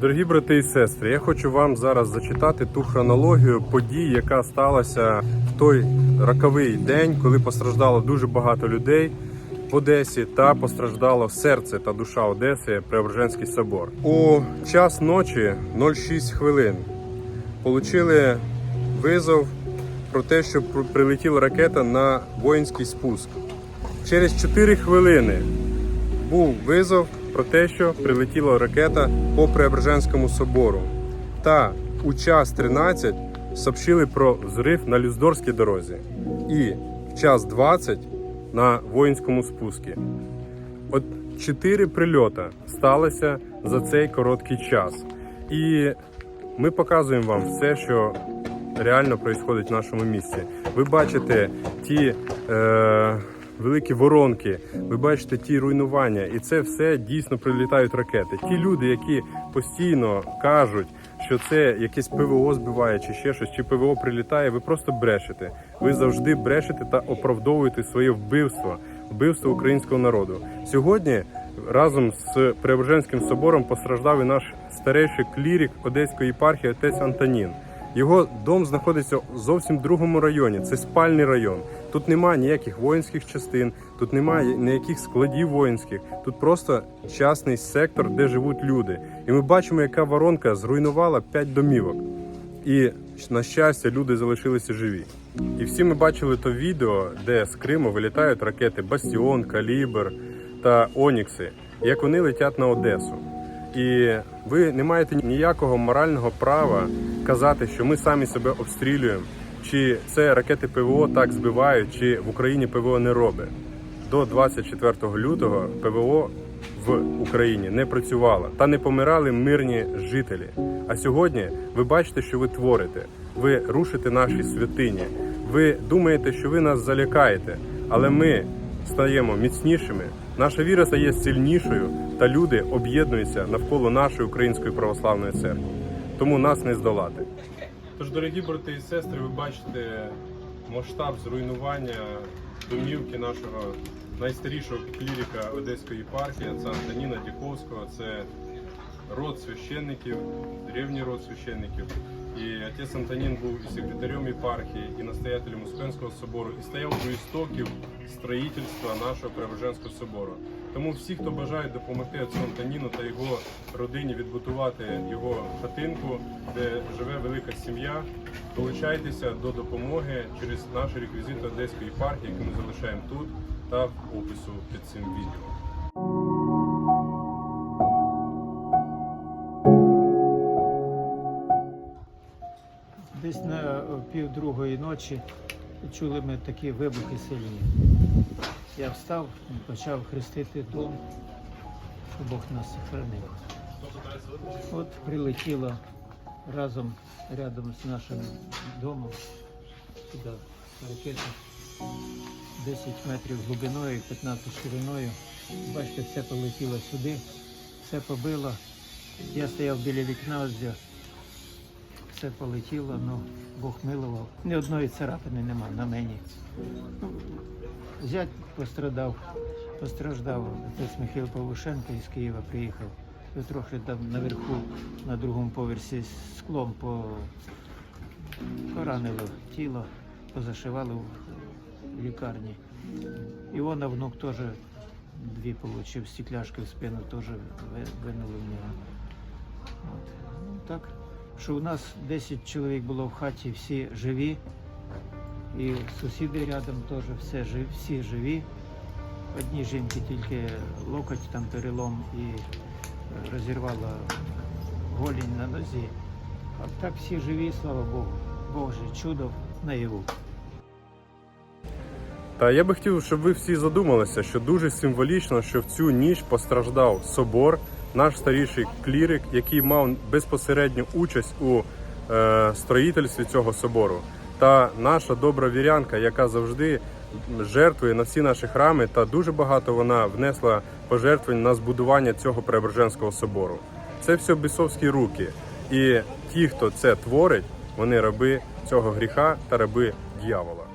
Дорогі брати і сестри, я хочу вам зараз зачитати ту хронологію подій, яка сталася в той роковий день, коли постраждало дуже багато людей в Одесі та постраждало серце та душа Одеси Преображенський собор. У час ночі 06 хвилин отримали визов про те, що прилетіла ракета на воїнський спуск. Через 4 хвилини був визов про те, що прилетіла ракета по Преображенському собору. Та у час 13 сообщили про взрив на Люздорській дорозі. І в час 20 на воїнському спуску. От чотири прильота сталося за цей короткий час. І ми показуємо вам все, що реально відбувається в нашому місті. Ви бачите ті е, великі воронки, ви бачите ті руйнування, і це все дійсно прилітають ракети. Ті люди, які постійно кажуть, що це якесь ПВО збиває, чи ще щось, чи ПВО прилітає, ви просто брешете. Ви завжди брешете та оправдовуєте своє вбивство, вбивство українського народу. Сьогодні разом з Преображенським собором постраждав і наш старейший клірік Одеської єпархії отець Антонін. Його дом знаходиться в зовсім другому районі. Це спальний район. Тут немає ніяких воїнських частин, тут немає ніяких складів воїнських. Тут просто частний сектор, де живуть люди. І ми бачимо, яка воронка зруйнувала п'ять домівок. І на щастя, люди залишилися живі. І всі ми бачили то відео, де з Криму вилітають ракети Бастіон, Калібр та Онікси, як вони летять на Одесу. І ви не маєте ніякого морального права казати, що ми самі себе обстрілюємо, чи це ракети ПВО так збивають, чи в Україні ПВО не робить. До 24 лютого ПВО в Україні не працювало та не помирали мирні жителі. А сьогодні ви бачите, що ви творите. Ви рушите наші святині. Ви думаєте, що ви нас залякаєте, але ми стаємо міцнішими. Наша віра стає сильнішою, та люди об'єднуються навколо нашої української православної церкви. Тому нас не здолати. Тож, дорогі брати і сестри, ви бачите масштаб зруйнування домівки нашого найстарішого кліріка Одеської єпархії, це Антоніна Діковського. Це род священників, древній род священників. І отець Антонін був і секретарем єпархії, і настоятелем Успенського собору, і стояв у істоків строїтельства нашого Преображенського собору. Тому всі, хто бажає допомогти отцю Антоніну та його родині відбудувати його хатинку, де живе велика сім'я, долучайтеся до допомоги через наші реквізити Одеської єпархії, які ми залишаємо тут та в опису під цим відео. Десь на пів другої ночі чули ми такі вибухи сильні. Я встав і почав хрестити дом, щоб Бог нас сохранив. От прилетіло разом рядом з нашим домом сюди ракета 10 метрів глибиною, 15 шириною. Бачите, все полетіло сюди, все побило. Я стояв біля вікна, ось все полетіло, ну Бог милував. Ні одної царапини нема на мені. Ну, зять пострадав, постраждав. Отець Михайло Павлушенко із Києва приїхав. І трохи там наверху, на другому поверсі склом по... поранило тіло, позашивали в лікарні. Іона внук теж дві отримав стекляшки в спину, теж винули в нього. От. Ну, так, що у нас 10 чоловік було в хаті, всі живі. І сусіди рядом теж все всі живі. Одній жінки тільки локоть там перелом і е, розірвала голінь на нозі. А так всі живі, слава Богу. Боже, чудо наяву. Та я би хотів, щоб ви всі задумалися, що дуже символічно, що в цю ніч постраждав собор, наш старіший клірик, який мав безпосередню участь у е, строїтельстві цього собору, та наша добра вірянка, яка завжди жертвує на всі наші храми, та дуже багато вона внесла пожертвень на збудування цього Преображенського собору. Це все бісовські руки. І ті, хто це творить, вони раби цього гріха та раби дьявола.